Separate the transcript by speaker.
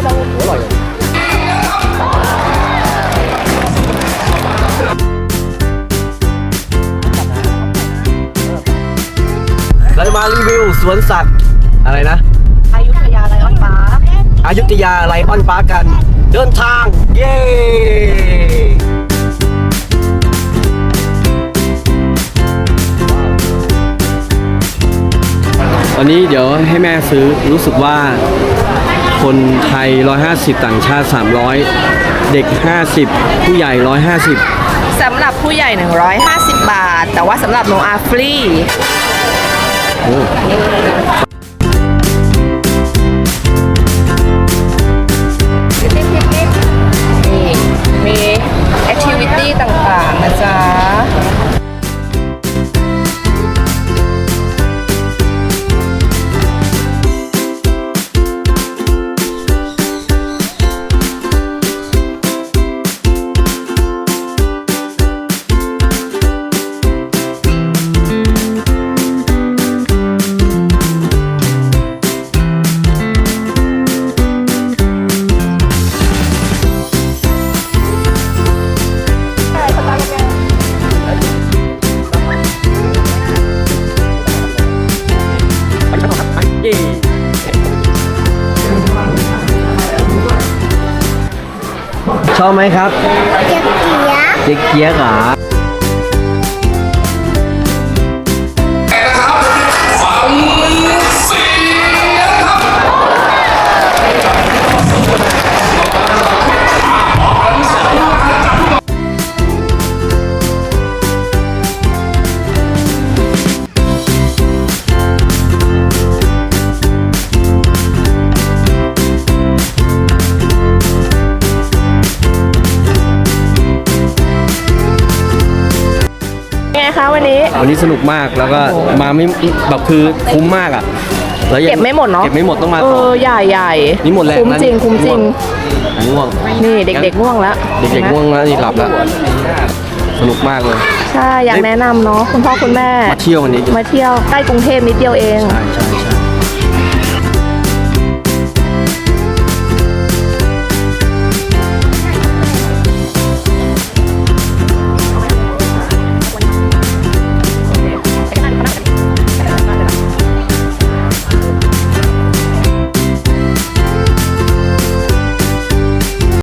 Speaker 1: อร่อยเราจะมารีวิวสวนสัตว์อะไรนะ
Speaker 2: อายุทยาไลออนปาร์ค
Speaker 1: อายุทยาไลออนปาร์คกัน เดินทาง เย้วันนี้เดี๋ยวให้แม่ซื้อรู้สึกว่า คนไทย 150 ต่างชาติ 300 เด็ก 50 ผู้ใหญ่ 150
Speaker 2: สำหรับผู้ใหญ่ 150 บาท แต่ว่าสำหรับโนอาฟรี
Speaker 1: โอ้
Speaker 2: นี่มีแอคทิวิตี้ต่างๆนะจ๊ะ
Speaker 1: ชอบไหมครับ เจ๊เกียกเหรอ
Speaker 2: ไงคะวันนี้
Speaker 1: วันนี้สนุกมากแล้วก็มาไม่แบบคือคุ้มมากอะแล้วยัง
Speaker 2: เก็บไม่หมดเนาะ
Speaker 1: เก็บไม่หมดต้องมา
Speaker 2: เอ
Speaker 1: ต่อ
Speaker 2: อใหญ่ใหญ่
Speaker 1: นี่หมดแรง
Speaker 2: คุ้ม
Speaker 1: นะ
Speaker 2: จริงคุ้มจริง
Speaker 1: ง่วง
Speaker 2: นี่เด็กๆง่วงแล้ว
Speaker 1: เด็กๆง่วงแล้วนี่หลับแล้วสนุกมากเลย
Speaker 2: ใช่อยากแนะนำเนาะคุณพ่อคุณแม่
Speaker 1: มาเที่ยววันนี้
Speaker 2: มาเที่ยวใกล้กรุงเทพนิดเดียวเอง
Speaker 1: ใช่ใช่